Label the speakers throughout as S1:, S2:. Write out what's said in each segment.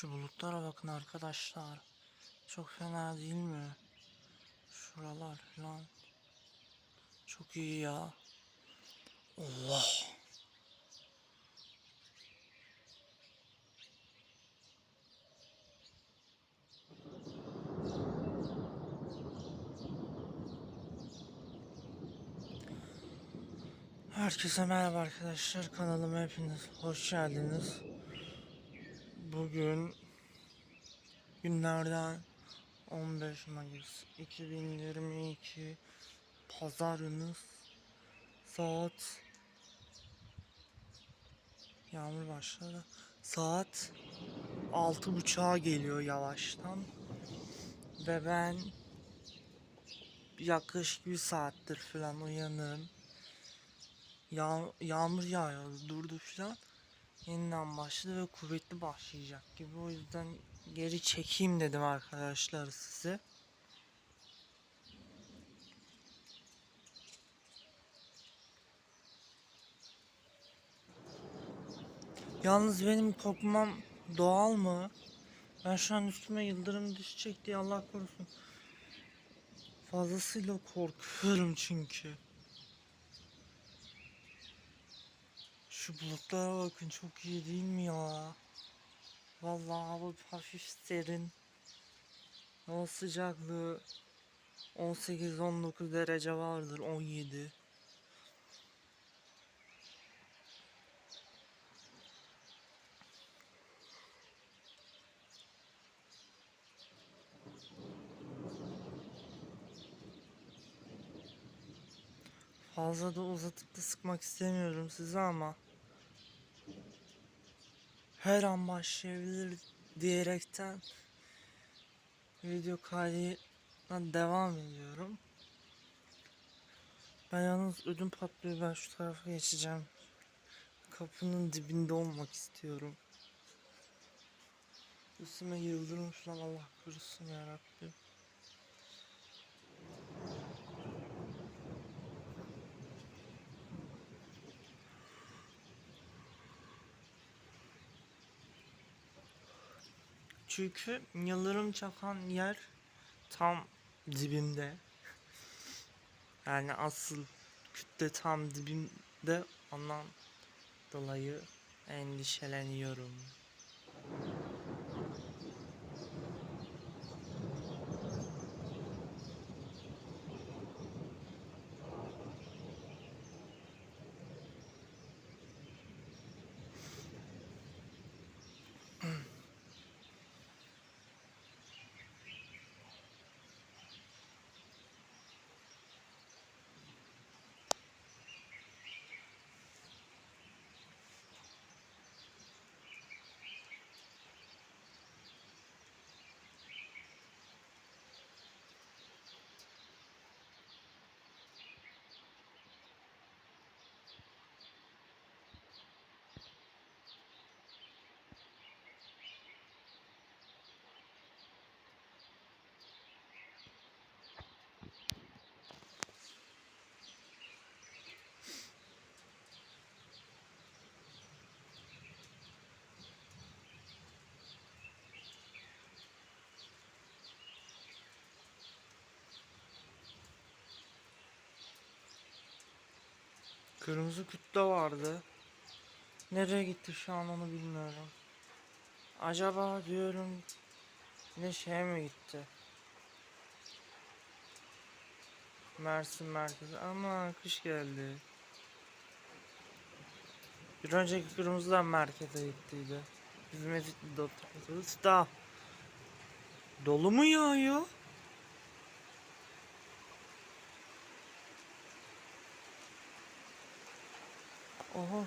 S1: Şu bulutlara bakın arkadaşlar. Çok fena değil mi? Şuralar falan. Çok iyi ya. Allah. Herkese merhaba arkadaşlar. Kanalıma hepiniz hoş geldiniz. Bugün günlerden 15 Mayıs 2022 Pazarınız saat Yağmur başladı. Saat 6.30'a geliyor yavaştan. Ve ben yaklaşık bir saattir falan uyanığım. Yağ, yağmur yağıyor durdu falan. Yeniden başladı ve kuvvetli başlayacak gibi. O yüzden geri çekeyim dedim arkadaşlar size. Yalnız benim korkmam doğal mı? Ben şu an üstüme yıldırım düşecek diye Allah korusun. Fazlasıyla korkuyorum çünkü. Şu bulutlara bakın çok iyi değil mi ya? Vallahi hava hafif serin. Hava sıcaklığı 18-19 derece vardır 17. Fazla da uzatıp da sıkmak istemiyorum size ama her an başlayabilir diyerekten video kaydına devam ediyorum. Ben yalnız ödüm patlıyor ben şu tarafa geçeceğim. Kapının dibinde olmak istiyorum. Üstüme yıldırım falan Allah korusun yarabbim. Çünkü yıldırım çakan yer tam dibimde. Yani asıl kütle tam dibimde ondan dolayı endişeleniyorum. Kırmızı kütle vardı. Nereye gitti şu an onu bilmiyorum. Acaba diyorum ne şeye mi gitti? Mersin merkezi ama kış geldi. Bir önceki kırmızı da merkeze gittiydi. Bizim Ezikli'de oturuyoruz da. Dolu mu yağıyor? Oha.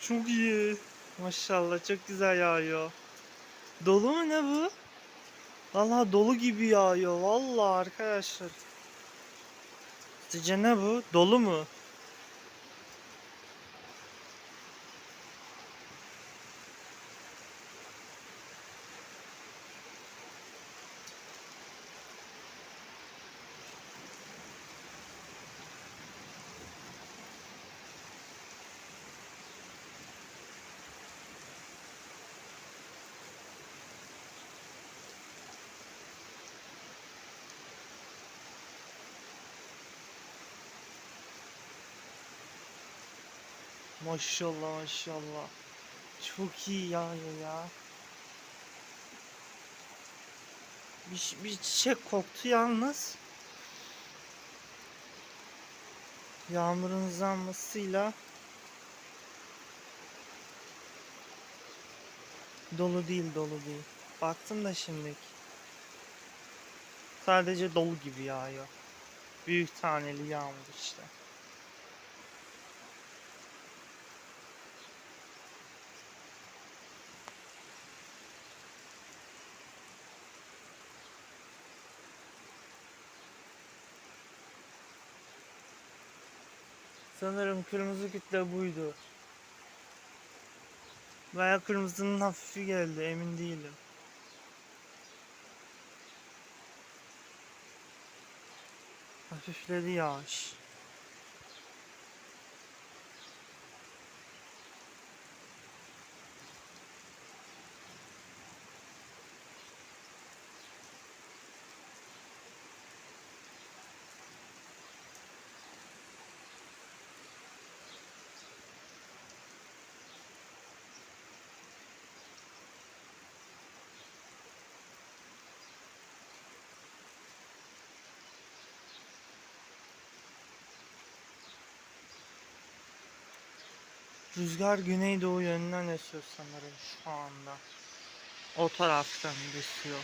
S1: Çok iyi. Maşallah çok güzel yağıyor. Dolu mu ne bu? Vallahi dolu gibi yağıyor. Vallahi arkadaşlar. Sizce ne bu? Dolu mu? Maşallah maşallah. Çok iyi yağıyor ya. Bir, bir çiçek koktu yalnız. Yağmurun hızlanmasıyla dolu değil dolu değil. Baktım da şimdi. Sadece dolu gibi yağıyor. Büyük taneli yağmur işte. Sanırım kırmızı kütle buydu. Veya kırmızının hafifi geldi emin değilim. Hafifledi yağış. Rüzgar güneydoğu yönünden esiyor sanırım şu anda. O taraftan esiyor.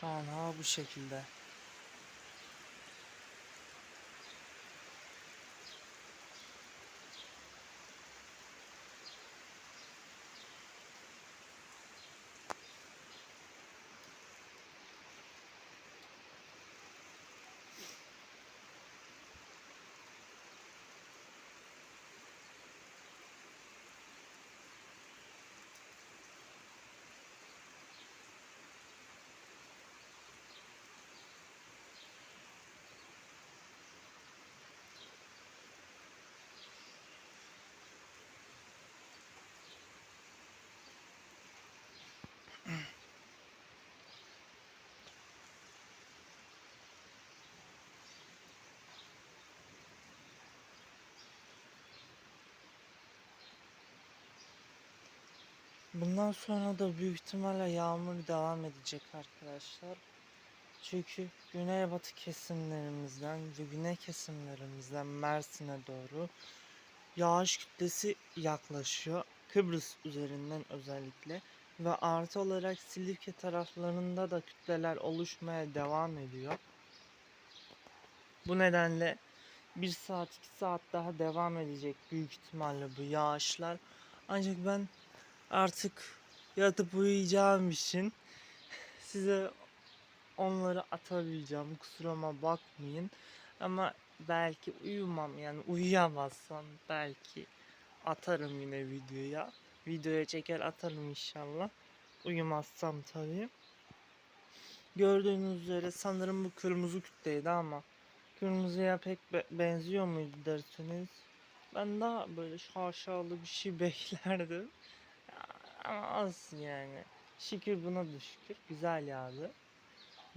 S1: Şu an hava bu şekilde. Bundan sonra da büyük ihtimalle yağmur devam edecek arkadaşlar. Çünkü güneybatı kesimlerimizden ve güney kesimlerimizden Mersin'e doğru yağış kütlesi yaklaşıyor. Kıbrıs üzerinden özellikle ve artı olarak Silifke taraflarında da kütleler oluşmaya devam ediyor. Bu nedenle bir saat iki saat daha devam edecek büyük ihtimalle bu yağışlar. Ancak ben artık yatıp uyuyacağım için size onları atabileceğim. Kusuruma bakmayın. Ama belki uyumam yani uyuyamazsam belki atarım yine videoya. Videoya çeker atarım inşallah. Uyumazsam tabii. Gördüğünüz üzere sanırım bu kırmızı kütleydi ama kırmızıya pek be- benziyor muydu derseniz ben daha böyle şaşalı bir şey beklerdim. Ama olsun yani. Şükür buna da şükür. Güzel yağdı.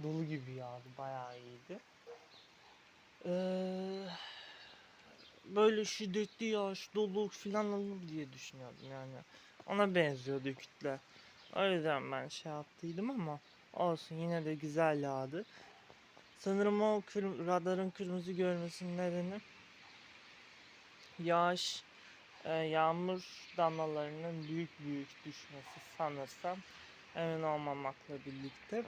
S1: Dolu gibi yağdı. Bayağı iyiydi. Ee, böyle şiddetli yağış, dolu falan olur diye düşünüyordum yani. Ona benziyordu kütle. O yüzden ben şey yaptıydım ama olsun yine de güzel yağdı. Sanırım o kır- radarın kırmızı görmesinin nedeni yağış e, yağmur damlalarının büyük büyük düşmesi sanırsam emin olmamakla birlikte.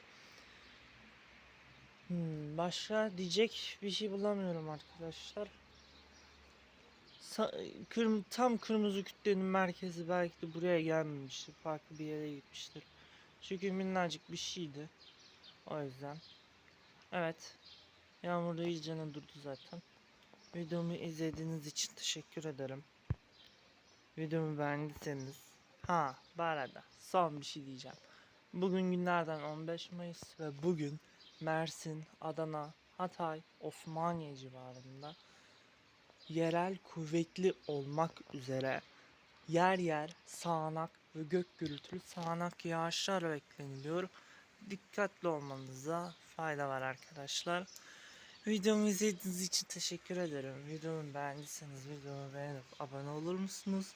S1: Hmm, başka diyecek bir şey bulamıyorum arkadaşlar. Sa- kırm- tam kırmızı kütlenin merkezi belki de buraya gelmemiştir. Farklı bir yere gitmiştir. Çünkü minnacık bir şeydi. O yüzden. Evet. Yağmur da iyicene durdu zaten. Videomu izlediğiniz için teşekkür ederim. Videomu beğendiyseniz. Ha bu arada son bir şey diyeceğim. Bugün günlerden 15 Mayıs ve bugün Mersin, Adana, Hatay, Osmaniye civarında yerel kuvvetli olmak üzere yer yer sağanak ve gök gürültülü sağanak yağışlar bekleniliyor. Dikkatli olmanıza fayda var arkadaşlar. Videomu izlediğiniz için teşekkür ederim. Videomu beğendiyseniz videomu beğenip abone olur musunuz?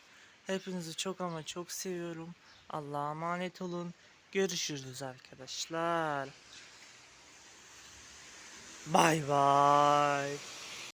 S1: Hepinizi çok ama çok seviyorum. Allah'a emanet olun. Görüşürüz arkadaşlar. Bay bay.